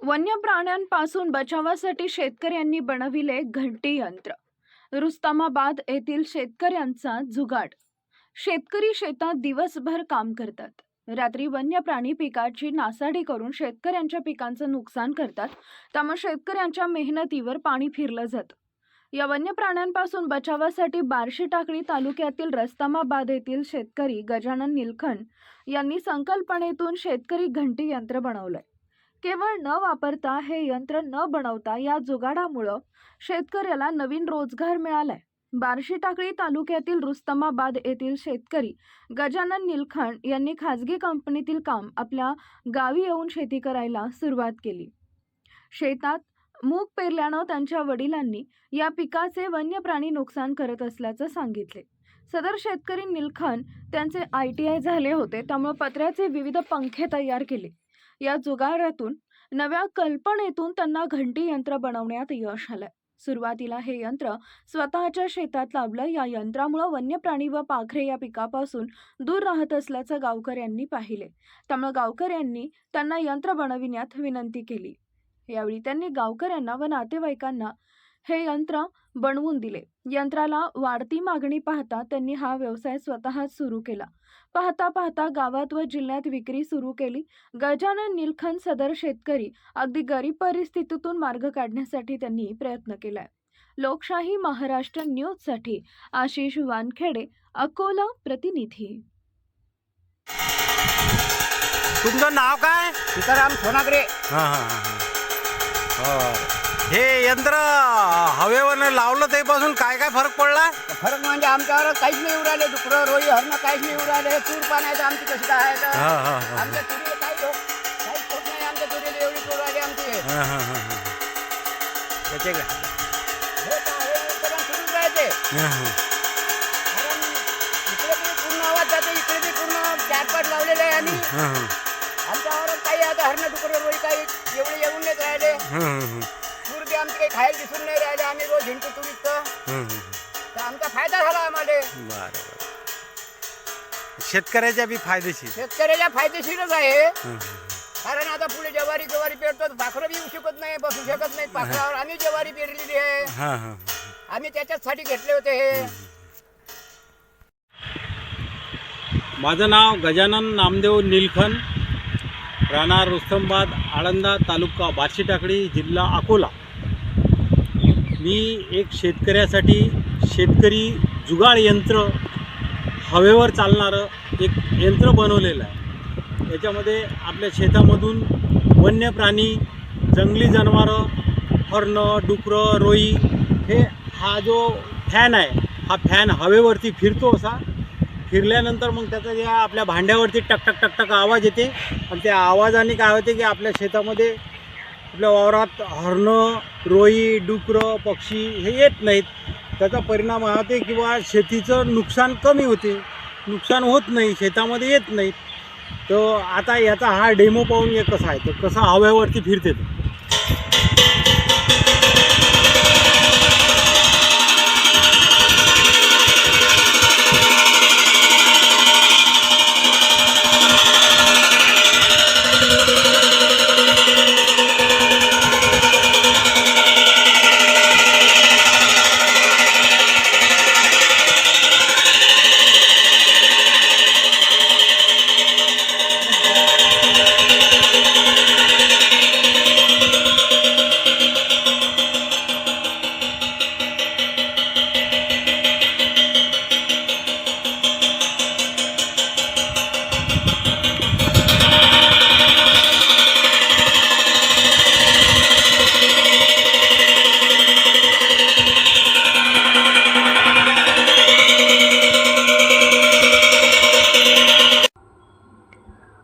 वन्य प्राण्यांपासून बचावासाठी शेतकऱ्यांनी बनविले घंटी यंत्र. रुस्तामाबाद येथील शेतकऱ्यांचा जुगाड. शेतकरी शेतात दिवसभर काम करतात. रात्री वन्य प्राणी पिकाची नासाडी करून शेतकऱ्यांच्या पिकांचं नुकसान करतात त्यामुळे शेतकऱ्यांच्या मेहनतीवर पाणी फिरलं जातं. या वन्य प्राण्यांपासून बचावासाठी बार्शी टाकळी तालुक्यातील रस्तामाबाद येथील शेतकरी गजानन निलखन यांनी संकल्पनेतून शेतकरी घंटी यंत्र बनवलंय. केवळ न वापरता हे यंत्र न बनवता या जुगाडामुळं शेतकऱ्याला नवीन रोजगार मिळालाय. बार्शी टाकळी तालुक्यातील रुस्तमाबाद येथील शेतकरी गजानन निलखंड यांनी खाजगी कंपनीतील काम आपल्या गावी येऊन शेती करायला सुरुवात केली. शेतात मूग पेरल्यानं त्यांच्या वडिलांनी या पिकाचे वन्य प्राणी नुकसान करत असल्याचं सांगितले. सदर शेतकरी निलखन त्यांचे आय टी आय झाले होते त्यामुळे पत्र्याचे विविध पंखे तयार केले. या जुगारातून नव्या कल्पनेतून त्यांना घंटी यंत्र बनवण्यात यश आलंय. सुरुवातीला हे यंत्र स्वतःच्या शेतात लावलं. या यंत्रामुळं वन्य प्राणी व पाखरे या पिकापासून दूर राहत असल्याचं गावकऱ्यांनी पाहिले. त्यामुळे गावकऱ्यांनी त्यांना यंत्र बनविण्यात विनंती केली. यावेळी त्यांनी गावकऱ्यांना व नातेवाईकांना हे यंत्र बनवून दिले. यंत्राला वाढती मागणी पाहता त्यांनी हा व्यवसाय स्वतःच सुरू केला. पाहता पाहता गावात व जिल्ह्यात विक्री सुरू केली. गजानन निलखन सदर शेतकरी अगदी गरीब परिस्थितीतून मार्ग काढण्यासाठी त्यांनी प्रयत्न केलाय. लोकशाही महाराष्ट्र न्यूजसाठी आशिष वानखेडे अकोला प्रतिनिधी. तुमचं नाव काय? सीताराम सोनागरे. हा हा. हा. हा. यंत्र हवेवर लावलं तेपासून काय काय फरक पडला फरक म्हणजे आमच्यावर काहीच नाही उराले डुकरं रोई हरणं काहीच नाही उराले तूर पाण्याचं आमची कशी काय आहे तर हा हा हा आमच्या तुरीला काही होत काहीच होत नाही आमच्या तुरीला एवढी तूर आली आमची हा, हा, हा, हा. त्याचे काय? हे का- हे करून सुरूच राहते हा, हा. कारण इकडे बी पूर्ण आवाज जाते इकडे बी पूर्ण चार लावलेले आहे आणि हा, हा. आमच्यावर काही आता हरणं डुकरं रोई काही एवढे येऊन नाही राहिले हा, हा, हा. आमची काही खायला दिसून नाही राहिले आम्ही रोज हिंडतो हा. तर आमचा फायदा झाला आम्हाला. बरं शेतकऱ्याच्या बी फायदेशीर. शेतकऱ्याला फायदेशीरच आहे. कारण आता पुढे ज्वारी ज्वारी पेरतो भाकरं बी येऊ शकत नाही बसू शकत नाही. पाखरावर आम्ही ज्वारी पेरलेली आहे. हा, हा. आम्ही त्याच्याचसाठी घेतले होते हे. माझं नाव गजानन नामदेव निलखन. राहणार रुस्तमबाद आळंदा तालुका बार्शी टाकळी जिल्हा अकोला. मी एक शेतकऱ्यासाठी शेतकरी जुगाड यंत्र हवेवर चालणारं एक यंत्र बनवलेलं आहे. याच्यामध्ये आपल्या शेतामधून वन्य प्राणी जंगली जनावरं हरणं डुकरं रोई हे हा जो फॅन आहे हा फॅन हवेवरती फिरतो असा फिरल्यानंतर मग त्याचा या आपल्या भांड्यावरती टक टक टक टक आवाज येते. आणि त्या आवाजाने काय होते की आपल्या शेतामध्ये आपल्या वावरात हरणं रोई डुकरं पक्षी हे येत नाहीत. त्याचा परिणाम हा होते किंवा शेतीचं नुकसान कमी होते. नुकसान होत नाही शेतामध्ये येत नाहीत. तर आता याचा हा डेमो पाहून हे कसा आहे? तर कसा हव्यावरती फिरते तो.